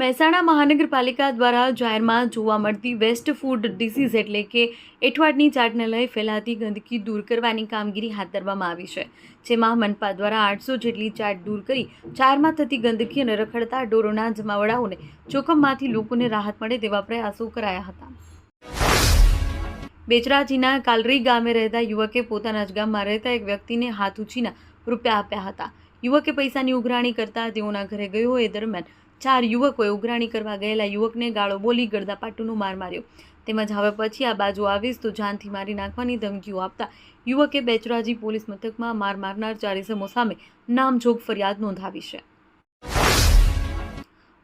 મહેસાણા મહાનગરપાલિકા દ્વારા જાહેરમાં જોવા મળતી વેસ્ટ ફૂડ ડિસીઝ એટલે કે એઠવાડની ચાટને લઈ ફેલાતી ગંદકી દૂર કરવાની કામગીરી હાથ ધરવામાં આવી છે. જેમાં મનપા દ્વારા આઠસો જેટલી ચાટ દૂર કરી ચારમાં થતી ગંદકી અને રખડતા ઢોરોના જમાવડાઓને જોખમમાંથી લોકોને રાહત મળે તેવા પ્રયાસો કરાયા હતા. બેચરાજીના કાલરી ગામે રહેતા યુવકે પોતાના જ ગામમાં રહેતા એક વ્યક્તિને હાથ ઉછીના રૂપિયા આપ્યા હતા. યુવકે પૈસાની ઉઘરાણી કરતા તેઓના ઘરે ગયો એ દરમિયાન ચાર યુવકોએ ઉઘરાણી કરવા ગયેલા યુવકને ગાળો બોલી ગળદાપાટુનો માર માર્યો. તેમજ હવે પછી આ બાજુ આવીશ તો જાનથી મારી નાખવાની ધમકીઓ આપતા યુવકે બેચરાજી પોલીસ મથકમાં માર મારનાર ચારેસમો સામે નામજોગ ફરિયાદ નોંધાવી છે.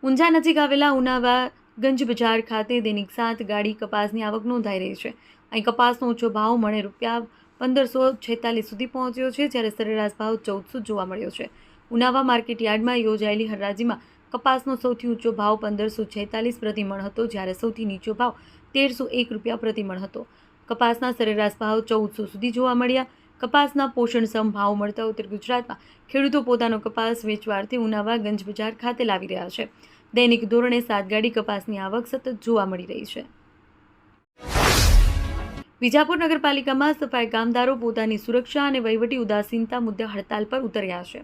ઊંઝા નજીક આવેલા ઉનાવા ગંજ બજાર ખાતે દૈનિક સાત ગાડી કપાસની આવક નોંધાઈ રહી છે. અહીં કપાસનો ઊંચો ભાવ મણે રૂપિયા પંદરસો છેતાલીસ સુધી પહોંચ્યો છે, જ્યારે સરેરાશ ભાવ ચૌદસો જોવા મળ્યો છે. ઉનાવા માર્કેટ યાર્ડમાં યોજાયેલી હરાજીમાં કપાસનો સૌથી ઊંચો ભાવ પંદરસો છેતાલીસ પ્રતિમણ હતો, જ્યારે સૌથી નીચો ભાવ તેરસો એક રૂપિયા પ્રતિમણ હતો. કપાસના સરેરાશ ભાવ ચૌદસો સુધી જોવા મળ્યા. કપાસના પોષણક્ષમ ભાવ મળતા ઉત્તર ગુજરાતમાં ખેડૂતો પોતાનો કપાસ વેચવારથી ઉનાવા ગંજ બજાર ખાતે લાવી રહ્યા છે. દૈનિક ધોરણે સાત ગાડી કપાસની આવક સતત જોવા મળી રહી છે. વિજાપુર નગરપાલિકામાં સફાઈ કામદારો પોતાની સુરક્ષા અને વહીવટી ઉદાસીનતા મુદ્દે હડતાલ પર ઉતર્યા છે.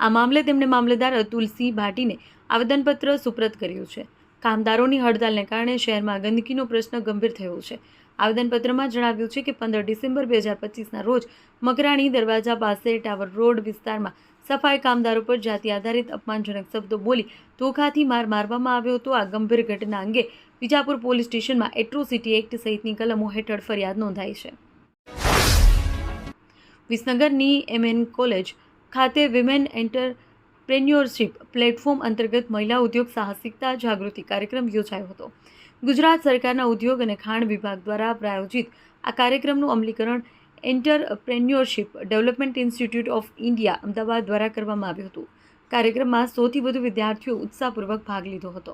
આ મામલે તેમણે મામલેદાર અતુલસિંહ ભાટીને આવેદનપત્ર સુપ્રત કર્યું છે. કામદારોની હડતાલને કારણે શહેરમાં ગંદકીનો પ્રશ્ન ગંભીર થયો છે. આવેદનપત્રમાં જણાવ્યું છે કે પંદર ડિસેમ્બર બે હજાર પચીસના રોજ મકરાણી દરવાજા પાસે ટાવર રોડ વિસ્તારમાં સફાઈ કામદારો પર જાતિ આધારિત અપમાનજનક શબ્દો બોલી ધોખાથી માર મારવામાં આવ્યો હતો. આ ગંભીર ઘટના અંગે વિજાપુર પોલીસ સ્ટેશનમાં એટ્રોસિટી એક્ટ સહિતની કલમો હેઠળ ફરિયાદ નોંધાઈ છે. વિસનગરની એમએન કોલેજ ખાતે વિમેન એન્ટરપ્રેન્યોરશિપ પ્લેટફોર્મ અંતર્ગત મહિલા ઉદ્યોગ સાહસિકતા જાગૃતિ કાર્યક્રમ યોજાયો હતો. ગુજરાત સરકારના ઉદ્યોગ અને ખાણ વિભાગ દ્વારા પ્રાયોજિત આ કાર્યક્રમનું અમલીકરણ entrepreneurship development institute of India Ahmedabad દ્વારા કરવામાં આવ્યું હતું. કાર્યક્રમમાં સૌથી વધુ વિદ્યાર્થીઓ ઉત્સાહપૂર્વક ભાગ લીધો હતો.